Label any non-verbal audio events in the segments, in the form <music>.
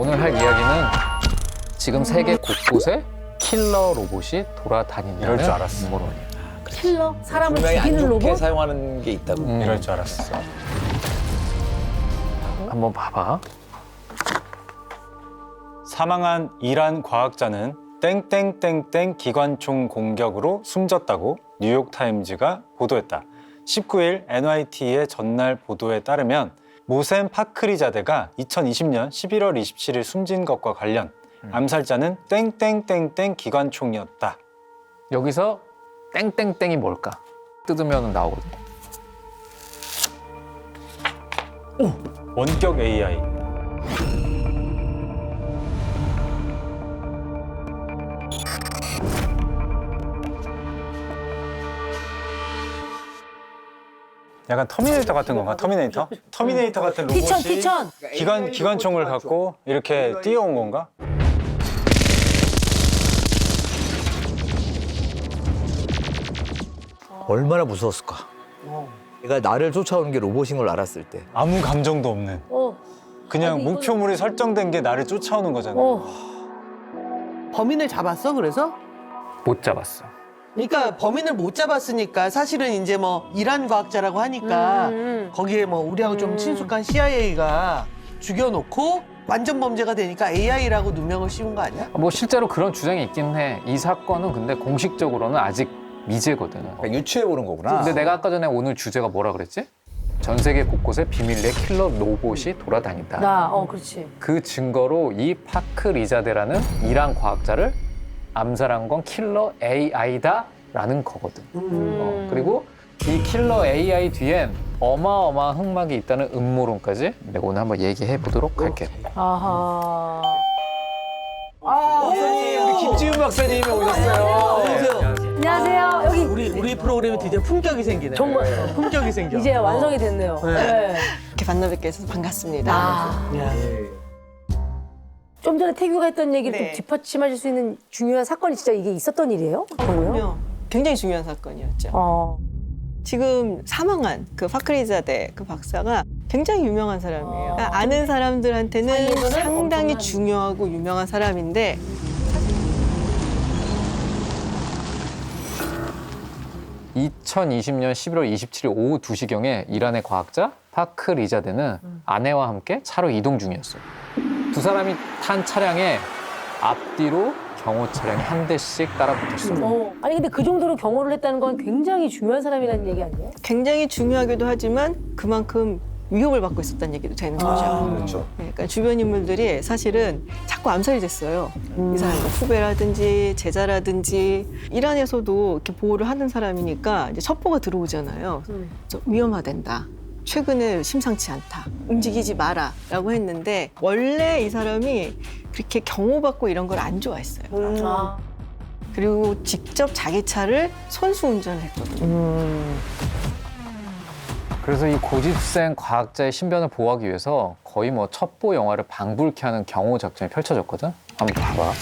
오늘 할 이야기는 지금 세계 곳곳에 킬러 로봇이 돌아다닌다는 이럴 줄 알았어. 음모론이에요. 킬러? 사람을 분명히 안 죽이는 좋게 로봇? 사용하는 게 있다고. 음. 이럴 줄 알았어. 한번 봐봐. 사망한 이란 과학자는 땡땡땡땡 기관총 공격으로 숨졌다고 뉴욕타임즈가 보도했다. 19일 NYT의 전날 보도에 따르면 모셈 파크리자데가 2020년 11월 27일 숨진 것과 관련 암살자는 땡땡땡땡 기관총이었다. 여기서 땡땡땡이 뭘까? 뜯으면 나오거든. 원격 AI. 약간 터미네이터 같은 건가? 터미네이터? 터미네이터 같은 로봇이 티천, 티천! 기관 기관총을 갖고 이렇게 뛰어온 건가? 얼마나 무서웠을까. 얘가 나를 쫓아오는 게 로봇인 걸 알았을 때. 아무 감정도 없는 어, 그냥 아니, 이거는- 목표물이 설정된 게 나를 쫓아오는 거잖아. 어. 범인을 잡았어 그래서? 못 잡았어. 그러니까 범인을 못 잡았으니까 사실은 이제 뭐 이란 과학자라고 하니까 음. 거기에 뭐 우리하고 좀 친숙한 CIA가 죽여놓고 완전 범죄가 되니까 AI라고 누명을 씌운 거 아니야? 뭐 실제로 그런 주장이 있긴 해. 이 사건은 근데 공식적으로는 아직 미제거든. 그러니까 유추해 보는 거구나. 근데 내가 아까 전에 오늘 주제가 뭐라 그랬지? 전 세계 곳곳에 비밀리에 킬러 로봇이 돌아다닌다. 나, 어, 그렇지. 그 증거로 이 파크 리자데라는 이란 과학자를 암살한 건 킬러 AI다라는 거거든. 어, 그리고 이 킬러 AI 뒤엔 어마어마한 흑막이 있다는 음모론까지 내가 오늘 한번 얘기해 보도록 할게. 아하. 박사님, 우리 김지훈 박사님이 오셨어요. 안녕하세요. 안녕하세요. 여기 우리 우리 프로그램이 드디어 품격이 생기네. 정말. 품격이 생겨. 이제 완성이 됐네요. 네. 이렇게 만나 뵙게 해서 반갑습니다. 아, 야. 좀 전에 태규가 했던 얘기를 네. 좀 뒷받침하실 수 있는 중요한 사건이 진짜 이게 있었던 일이에요? 그거요? 그럼요. 굉장히 중요한 사건이었죠. 어. 지금 사망한 그 파크리자데 그 박사가 굉장히 유명한 사람이에요. 그러니까 아는 사람들한테는 사이에서는 상당히 엄청난- 중요하고 유명한 사람인데 2020년 11월 27일 오후 2시경에 이란의 과학자 파크 리자데는 아내와 함께 차로 이동 중이었어요. 두 사람이 탄 차량에 앞뒤로 경호 차량이 한 대씩 따라붙었어요. 어. 아니 근데 그 정도로 경호를 했다는 건 굉장히 중요한 사람이라는 얘기 아니에요? 굉장히 중요하기도 하지만 그만큼 위협을 받고 있었다는 얘기도 되는 거죠. 그렇죠. 그러니까 주변 인물들이 사실은 자꾸 암살이 됐어요. 이 사람의 후배라든지 제자라든지 이란에서도 이렇게 보호를 하는 사람이니까 이제 첩보가 들어오잖아요. 음. 그래서 위험하단다. 최근에 심상치 않다. 움직이지 마라 라고 했는데 원래 이 사람이 그렇게 경호받고 이런 걸 안 좋아했어요. 아. 그리고 직접 자기 차를 선수 운전을 했거든요. 그래서 이 고집센 과학자의 신변을 보호하기 위해서 거의 뭐 첩보 영화를 방불케 하는 경호 작전이 펼쳐졌거든. 한번 봐봐.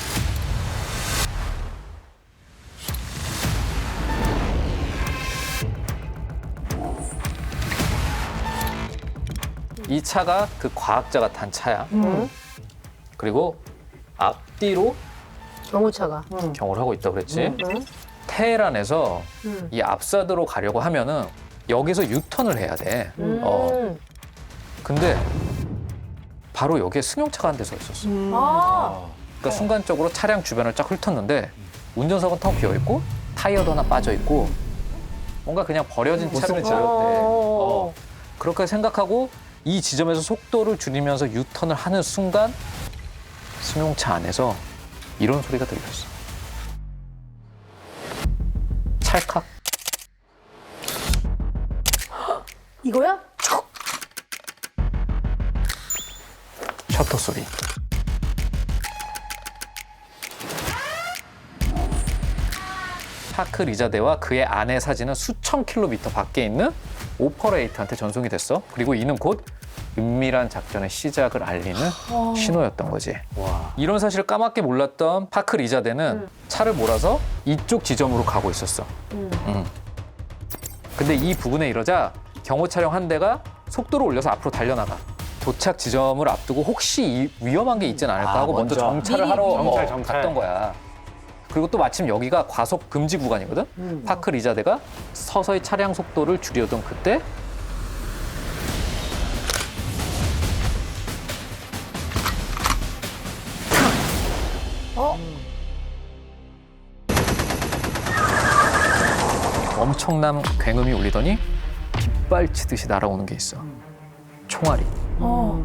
이 차가 그 과학자가 탄 차야. 그리고 앞뒤로 경호차가. 경호를 하고 있다고 그랬지. 음. 테헤란에서 음. 이 압사드로 가려고 하면은 여기서 유턴을 해야 돼. 음. 어. 근데 바로 여기에 승용차가 한 대 서 있었어. 아. 그러니까 순간적으로 차량 주변을 쫙 훑었는데 운전석은 텅 비어 있고 타이어도 하나 빠져 있고 뭔가 그냥 버려진 못 차로 쓰는 차. 어. 어. 그렇게 생각하고 이 지점에서 속도를 줄이면서 유턴을 하는 순간 승용차 안에서 이런 소리가 들렸어. 찰칵. 이거야? 셔터 소리. 파크 리자데와 그의 아내 사진은 수천 킬로미터 밖에 있는 오퍼레이터한테 전송이 됐어. 그리고 이는 곧 은밀한 작전의 시작을 알리는 신호였던 거지. 이런 사실을 까맣게 몰랐던 파크 리자데는 차를 몰아서 이쪽 지점으로 가고 있었어. 음. 근데 이 부근에 이러자 경호 차량 한 대가 속도를 올려서 앞으로 달려나가. 도착 지점을 앞두고 혹시 이- 위험한 게 있진 않을까 아, 하고 먼저, 먼저. 정찰을 미리. 하러 정찰, 어, 정찰. 갔던 거야. 그리고 또 마침 여기가 과속 금지 구간이거든. 파크 리자데가 서서히 차량 속도를 줄이던 그때 엄청난 굉음이 울리더니 깃발 치듯이 날아오는 게 있어. 총알이. 어.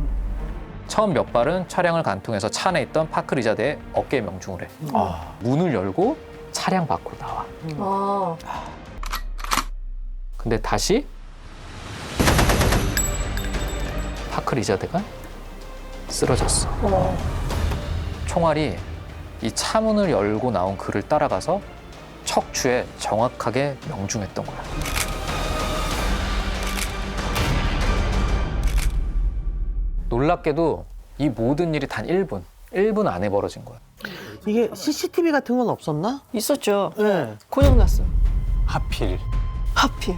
처음 몇 발은 차량을 간통해서 차 안에 있던 파크 리자드의 어깨에 명중을 해. 아, 문을 열고 차량 밖으로 나와. 아. 근데 다시 파크 리자드가 쓰러졌어. 어. 총알이 이 차문을 열고 나온 그를 따라가서 척추에 정확하게 명중했던 거야. 놀랍게도 이 모든 일이 단 1분, 1분 안에 벌어진 거야. 이게 CCTV 같은 건 없었나? 있었죠. 네. 고장났어. 하필. 하필.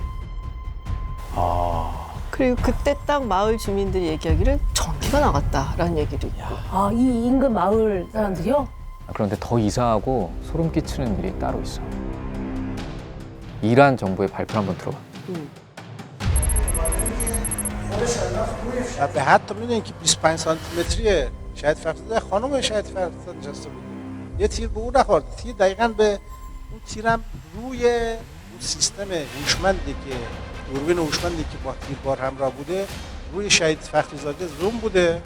아, 그리고 그때 딱 마을 주민들이 얘기하기를 전기가 나갔다라는 얘기도 있고. 아, 이 인근 마을 사람들이요? 그런데 더 이상하고 소름 끼치는 일이 따로 있어. 이란 정부의 발표 한번 들어봐. و به حتی میدونین که 25 سانتی متریه شاید فرزاده خانم شاید فرزاده نشسته بود یه تیر به اون نخورد تیر دقیقا به اون تیرم روی اون سیستم هوشمندی که دوربین هوشمندی که با تیربار همراه بوده روی شهید فخری زاده زوم بوده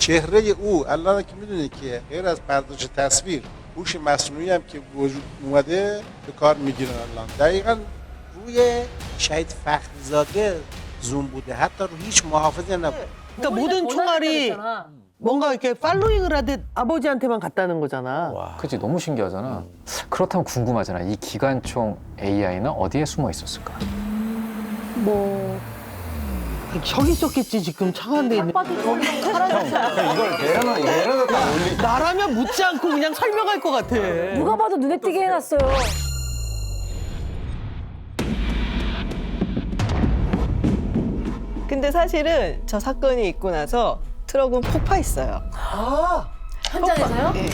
چهره او الان که میدونی که غیر از پردازش تصویر هوش مصنوعی هم که وجود اومده به کار میگیرن الان دقیقا روی شهید فخری زاده زوم بوده حتی رو هیچ محافظی نبود 그러니까 모든 총알이 전화했다고 뭔가 이렇게 팔로잉을 하듯 아버지한테만 갔다는 거잖아. 와. 그치 너무 신기하잖아. 그렇다면 궁금하잖아. 이 기관총 AI는 어디에 숨어 있었을까? 뭐. 저기 있었겠지 지금 차가운데 있는. 아빠도 저기 사라졌어. 이걸 내려놔, 내려놨다 올리. 나라면 묻지 않고 그냥 설명할 것 같아. 누가 봐도 눈에 띄게 해놨어요. 근데 사실은 저 사건이 있고 나서 트럭은 폭파했어요. 아, 현장에서요? 예.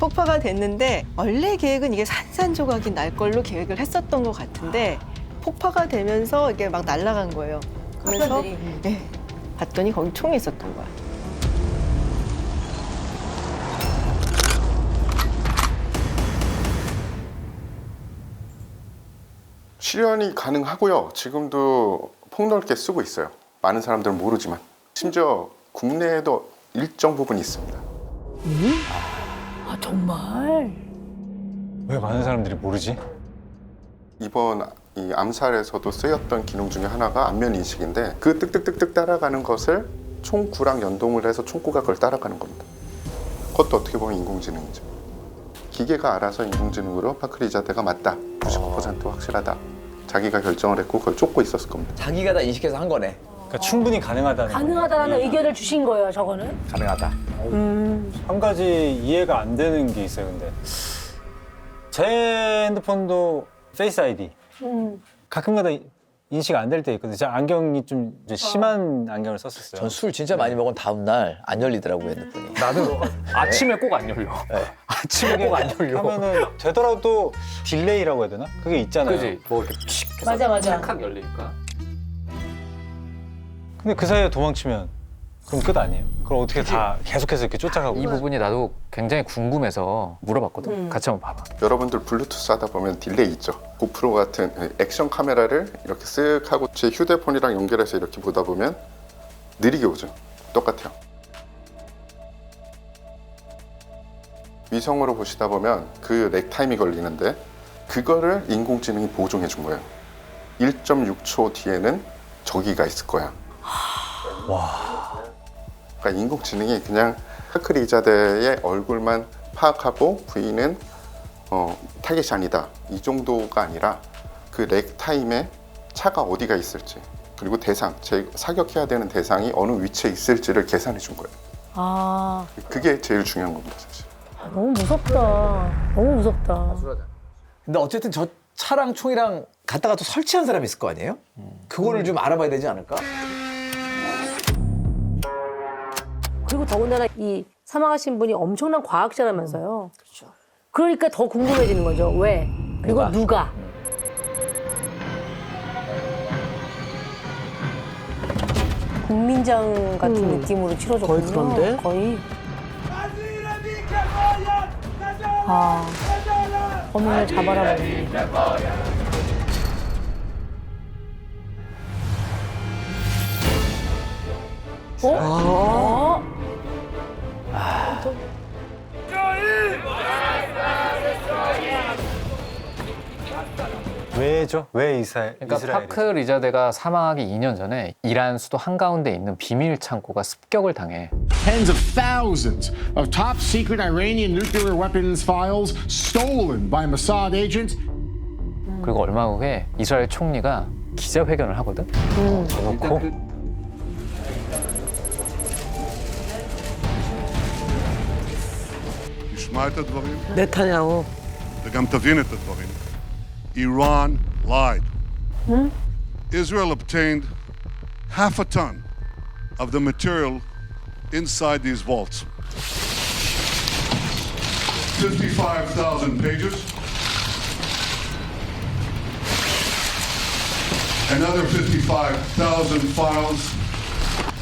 폭파가 됐는데 원래 계획은 이게 산산조각이 날 걸로 계획을 했었던 것 같은데 폭파가 되면서 이게 막 날아간 거예요. 그래서. 예, 봤더니 거기 총이 있었던 거야. 실현이 가능하고요. 지금도 폭넓게 쓰고 있어요. 많은 사람들은 모르지만 심지어 국내에도 일정 부분 있습니다. 아, 정말? 왜 많은 사람들이 모르지? 이번 이 암살에서도 쓰였던 기능 중에 하나가 안면 인식인데 그 뜩뜩뜩뜩 따라가는 것을 총구랑 연동을 해서 총구가 그걸 따라가는 겁니다. 그것도 어떻게 보면 인공지능이죠. 기계가 알아서 인공지능으로 파크리자대가 맞다. 99% 확실하다. 자기가 결정을 했고 그걸 쫓고 있었을 겁니다. 자기가 다 인식해서 한 거네. 그러니까 충분히 가능하다는. 가능하다는 의견을 주신 거예요, 저거는. 가능하다. 한 가지 이해가 안 되는 게 있어요, 근데. 제 핸드폰도 페이스 아이디. 음. 가끔가다 인식 안 될 때 있거든요. 제가 안경이 좀 이제 심한 안경을 썼었어요. 전 술 진짜 많이 먹은 다음 날 안 열리더라고요, 핸드폰이. 나도 <laughs> 아침에 꼭 안 열려. <laughs> 아침에 꼭 안 열려. 하면은 되더라도 딜레이라고 해야 되나? 그게 있잖아요. 그지? 뭐 이렇게 맞아, 맞아. 찰칵 열리니까. 근데 그 사이에 도망치면 그럼 끝 아니에요? 그럼 어떻게 다 계속해서 이렇게 쫓아가고 이 부분이 나도 굉장히 궁금해서 물어봤거든. 같이 한번 봐봐. 여러분들 블루투스 하다 보면 딜레이 있죠. 고프로 같은 액션 카메라를 이렇게 쓱 하고 제 휴대폰이랑 연결해서 이렇게 보다 보면 느리게 오죠. 똑같아요. 위성으로 보시다 보면 그 렉 타임이 걸리는데 그거를 인공지능이 보정해 준 거예요. 1.6초 뒤에는 저기가 있을 거야. 그러니까 인공지능이 그냥 하크리자대의 얼굴만 파악하고 부인은 어, 타겟이 아니다. 이 정도가 아니라 그 렉 타임에 차가 어디가 있을지 그리고 대상, 제 사격해야 되는 대상이 어느 위치에 있을지를 계산해 준 거예요. 아, 그게 제일 중요한 겁니다, 사실. 너무 무섭다. 너무 무섭다. 근데 어쨌든 저 차랑 총이랑 갔다가 또 설치한 사람이 있을 거 아니에요? 그거를 좀 알아봐야 되지 않을까? 더군다나 이 사망하신 분이 엄청난 과학자라면서요. 그렇죠. 그러니까 더 궁금해지는 거죠. 왜? 그리고 누가? 국민장 같은 음. 느낌으로 치러졌군요. 거의 그런데? 거의. 아, 범인을 잡아라 버리네. 어? 왜죠? 왜 이스라엘? 그러니까 이스라엘이? 파크 리자데가 사망하기 2년 전에 이란 수도 한가운데 있는 비밀 창고가 습격을 당해 Tens of thousands of top secret Iranian nuclear weapons files stolen by Mossad agents. 그리고 얼마 후에 이스라엘 총리가 기자회견을 하거든. 대놓고 תשמע את הדברים נתניהו. וגם תבין את הדברים. Iran lied. Hmm? Israel obtained half a ton of the material inside these vaults. 55,000 pages. Another 55,000 files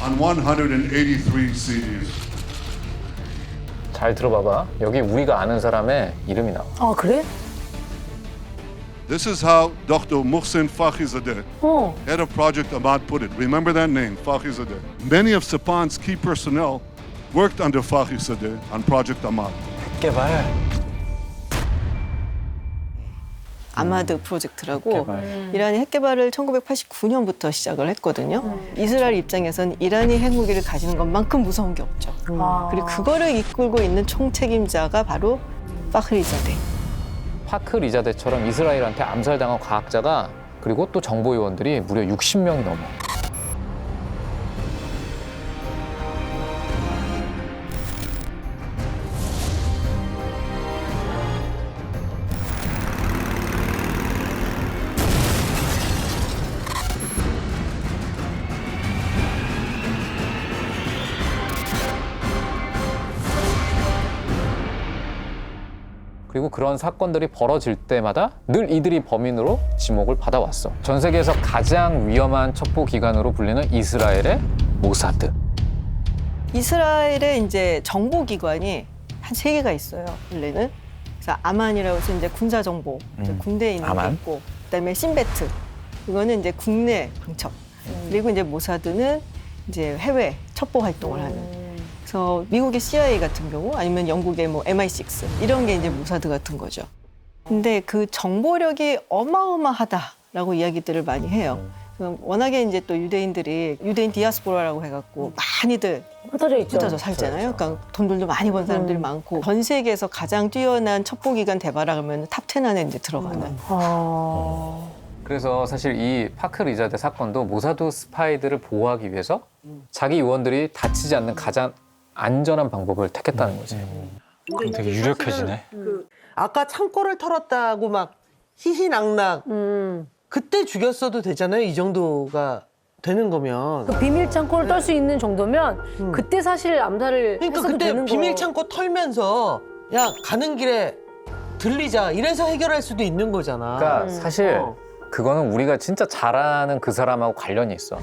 on 183 CDs. 잘 들어봐봐. 여기 우리가 아는 사람의 이름이 나와. 아, 그래? This is how Dr. Muhsin Fakhrizadeh, 어. head of Project Ahmad, put it. Remember that name, Fakhrizadeh. Many of Sapan's key personnel worked under Fakhrizadeh on Project Ahmad. 개발. 아마드 프로젝트라고 이란이 핵 개발을 1989년부터 시작을 했거든요. 이스라엘 입장에선 이란이 핵무기를 가지는 것만큼 무서운 게 없죠. 아. 그리고 그거를 이끌고 있는 총책임자가 바로 파흐리자데. 파크 리자데처럼 이스라엘한테 암살당한 과학자가 그리고 또 정보 요원들이 무려 60명이 넘어. 그리고 그런 사건들이 벌어질 때마다 늘 이들이 범인으로 지목을 받아왔어. 전 세계에서 가장 위험한 첩보 기관으로 불리는 이스라엘의 모사드. 이스라엘의 이제 정보 기관이 한 세 개가 있어요. 원래는 그래서 아만이라고 해서 이제 군사 정보, 이제 군대에 있는 아만. 게 있고, 그다음에 신베트 이거는 이제 국내 방첩, 그리고 이제 모사드는 이제 해외 첩보 활동을 하는. 그래서 미국의 CIA 같은 경우 아니면 영국의 뭐 MI6 이런 게 이제 모사드 같은 거죠. 근데 그 정보력이 어마어마하다라고 이야기들을 많이 해요. 워낙에 이제 또 유대인들이 유대인 디아스포라라고 해갖고 많이들 흩어져 있죠. 흩어져 살잖아요. 그러니까 돈들도 많이 번 사람들이 음. 많고 전 세계에서 가장 뛰어난 첩보기관 대바라 그러면 탑10 안에 이제 들어가는. 아. 그래서 사실 이 파크 리자데 사건도 모사드 스파이들을 보호하기 위해서 자기 요원들이 다치지 않는 가장 안전한 방법을 택했다는 거지. 그럼 되게 유력해지네. 아까 창고를 털었다고 막 희희낙낙 음. 그때 죽였어도 되잖아요. 이 정도가 되는 거면. 그 비밀 창고를 떨 수 있는 정도면 그때 사실 암살을 그러니까 했어도 그때 되는 비밀 거. 창고 털면서 야 가는 길에 들리자 이래서 해결할 수도 있는 거잖아. 그러니까 사실 어. 그거는 우리가 진짜 잘 아는 그 사람하고 관련이 있어.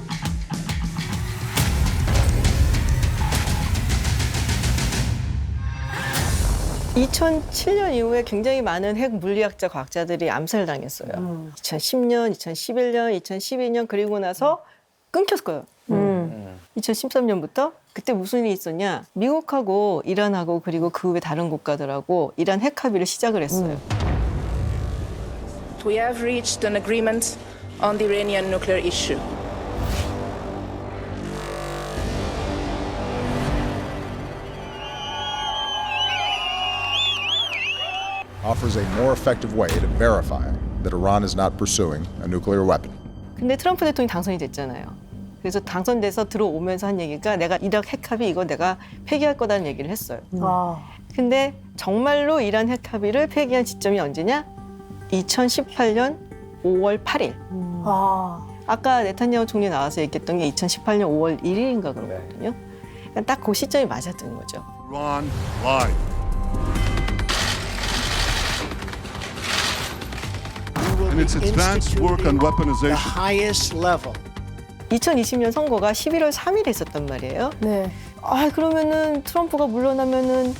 2007년 이후에 굉장히 많은 핵 물리학자 과학자들이 암살당했어요. 2010년, 2011년, 2012년 그리고 나서 끊겼어요. 음. 2013년부터 그때 무슨 일이 있었냐? 미국하고 이란하고 그리고 그 외 다른 국가들하고 이란 핵 합의를 시작을 했어요. We have reached an agreement on the Iranian nuclear issue. Offers a more effective way to verify that Iran is not pursuing a nuclear weapon. 근데 트럼프 대통령이 당선이 됐잖아요. 그래서 당선돼서 들어오면서 한 얘기가 내가 이rak 핵 합의 이거 내가 폐기할 거다는 얘기를 했어요. 아. 근데 정말로 이란 핵 합의를 폐기한 지점이 언제냐? 2018년 5월 8일. 아. 아까 네타냐후 총리 나와서 얘기했던 게 2018년 5월 1일인가 그렇거든요. 그러니까 딱그 시점이 맞았던 거죠. Iran lied. In its advanced work on the weaponization, highest level 2020년 선거가 11월 3일에 있었단 말이에요. 네. 아 그러면은 트럼프가 물러나면은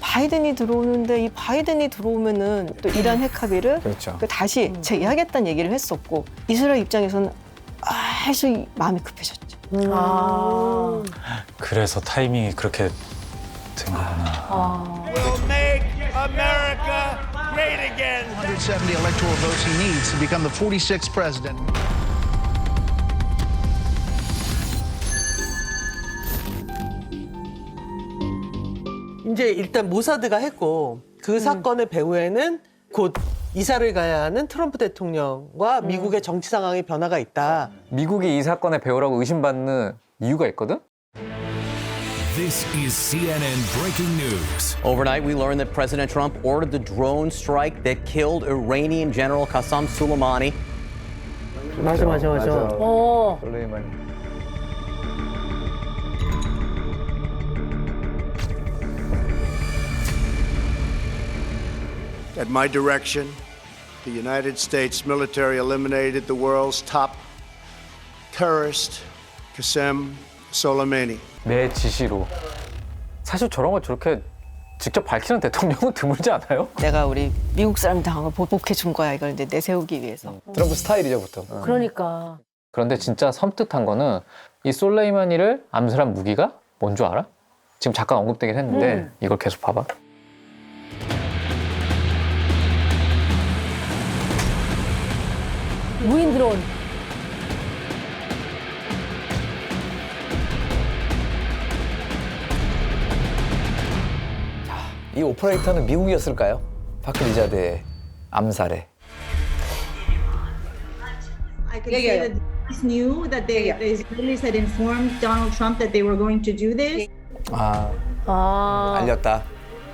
바이든이 들어오는데 이 바이든이 들어오면은 또 이란 핵 합의를 그렇죠. 그 다시 재개하겠다는 얘기를 했었고 이스라엘 입장에서는 아주 마음이 급해졌죠. 아. 그래서 타이밍이 그렇게 된 거구나. will make America great again. 170 electoral votes he needs to become the 46th president. 이제 일단 모사드가 했고 그 사건의 배후에는 곧 이사를 가야 하는 트럼프 대통령과 미국의 정치 상황의 변화가 있다. 미국이 이 사건의 배우라고 의심받는 이유가 있거든? This is CNN breaking news. Overnight, we learned that President Trump ordered the drone strike that killed Iranian General Qassam Soleimani. 맞아 맞아 맞아. 어. 솔레이만. At my direction, the United States military eliminated the world's top terrorist, Qasem Soleimani. 내 지시로. 사실 저런 걸 저렇게 직접 밝히는 대통령은 <laughs> 드물지 않아요? 내가 우리 미국 사람 당한 걸 보복해 준 거야 이걸 이제 내세우기 위해서. 트럼프 스타일이죠, 보통. 그러니까. 그런데 진짜 섬뜩한 거는 이 솔레이마니를 암살한 무기가 뭔 줄 알아? 지금 잠깐 언급되긴 했는데 음. 이걸 계속 봐봐. 무인 드론. 이 오퍼레이터는 미국이었을까요? 파크리자드의 암살에. I could say that the Israelis knew that they, the Israelis had informed Donald Trump that they were going to do this. 아, 아. 알렸다.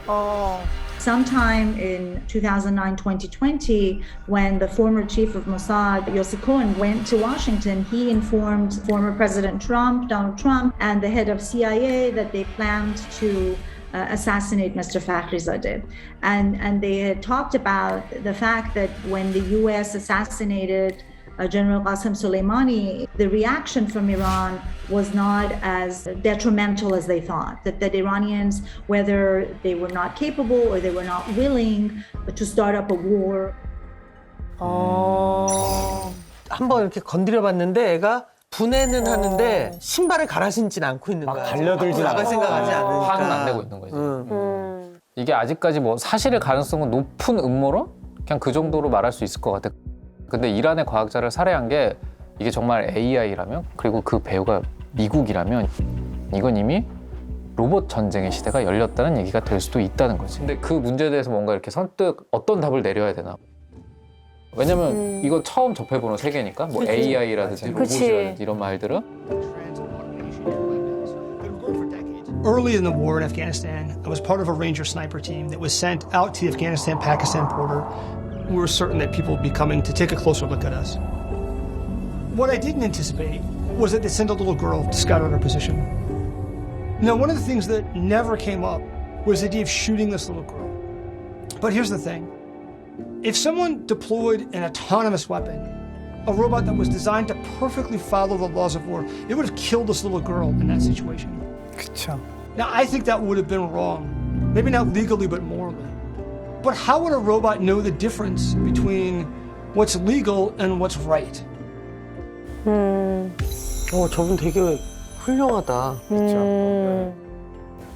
어. Sometime in 2009 2020, when the former chief of Mossad, Yossi Cohen, went to Washington, he informed former President Trump, Donald Trump, and the head of CIA that they planned to uh, assassinate Mr. Fakhrizadeh. And, and they had talked about the fact that when the US assassinated uh, General Qasem Soleimani, the reaction from Iran was not as detrimental as they thought. That, that Iranians, whether they were not capable or they were not willing to start up a war, 어. 한번 이렇게 건드려 봤는데 애가 분해는 하는데 신발을 갈아 신진 않고 있는 거야. 달려들진 나갈 않아. 생각하지 않으니까. 화는 안 내고 있는 거지. 응. 음. 이게 아직까지 뭐 사실의 가능성은 높은 음모론? 그냥 그 정도로 말할 수 있을 것 같아. 근데 이란의 과학자를 살해한 게 이게 정말 AI라면 그리고 그 배우가 미국이라면 이건 이미 로봇 전쟁의 시대가 열렸다는 얘기가 될 수도 있다는 거지. 근데 그 문제에 대해서 뭔가 이렇게 선뜻 어떤 답을 내려야 되나. 왜냐면 이거 처음 접해보는 세계니까 뭐 그치. AI라든지 그치. 로봇이라든지 이런 말들은 Early in the war in Afghanistan, I was part of a Ranger sniper team that was sent out to the Afghanistan Pakistan border. We were certain that people would be coming to take a closer look at us. What I didn't anticipate was that they sent a little girl to scout out our position. Now, one of the things that never came up was the idea of shooting this little girl. But here's the thing if someone deployed an autonomous weapon, a robot that was designed to perfectly follow the laws of war, it would have killed this little girl in that situation. 그쵸. Now, I think that would have been wrong. Maybe not legally, but morally. But how would a robot know the difference between what's legal and what's right? 음. 어, 저분 되게 훌륭하다. 음.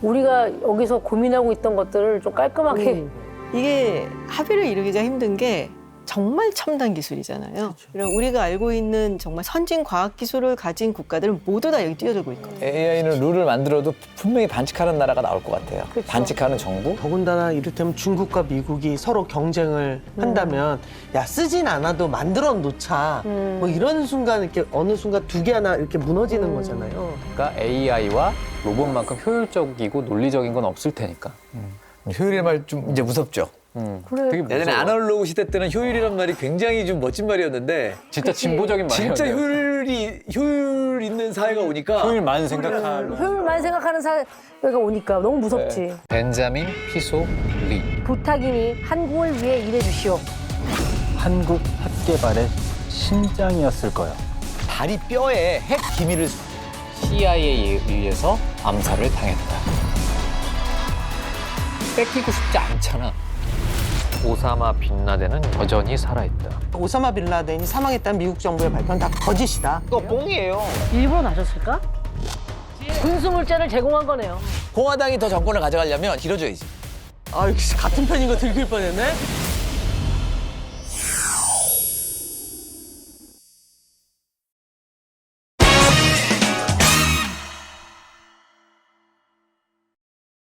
우리가 여기서 고민하고 있던 것들을 좀 깔끔하게 음. 이게 합의를 이루기가 힘든 게 정말 첨단 기술이잖아요. 그리고 우리가 알고 있는 정말 선진 과학 기술을 가진 국가들은 모두 다 여기 뛰어들고 있거든요. AI는 룰을 만들어도 분명히 반칙하는 나라가 나올 것 같아요. 반칙하는 정부? 더군다나 이를테면 중국과 미국이 서로 경쟁을 한다면 야 쓰진 않아도 만들어 놓자 뭐 이런 순간 이렇게 어느 순간 두 개 하나 이렇게 무너지는 거잖아요. 그러니까 AI와 로봇만큼 효율적이고 논리적인 건 없을 테니까. 효율의 말좀 이제 무섭죠. 그래. 되게 예전에. 아날로그 시대 때는 효율이란 말이 굉장히 좀 멋진 말이었는데 진짜 진보적인 말이에요. 진짜 효율이 효율 있는 사회가 오니까 효율만 생각하는 효율만 생각하는 사회가 오니까 너무 무섭지. 벤자민 피소 리. 부탁이니 한국을 위해 일해 주시오. 한국 핵 개발의 심장이었을 거예요. 다리 뼈에 핵 기밀을 CIA에 의해서 암살을 당했다. 뺏기고 싶지 않잖아. 오사마 빈라덴은 여전히 살아있다. 오사마 빌라덴이 사망했다는 미국 정부의 발표는 다 거짓이다. 그거 뽕이에요. 일부러 나셨을까? 군수물자를 제공한 거네요. 공화당이 더 정권을 가져가려면 길어져야지. 아, 역시 같은 편인 거 들킬 뻔했네.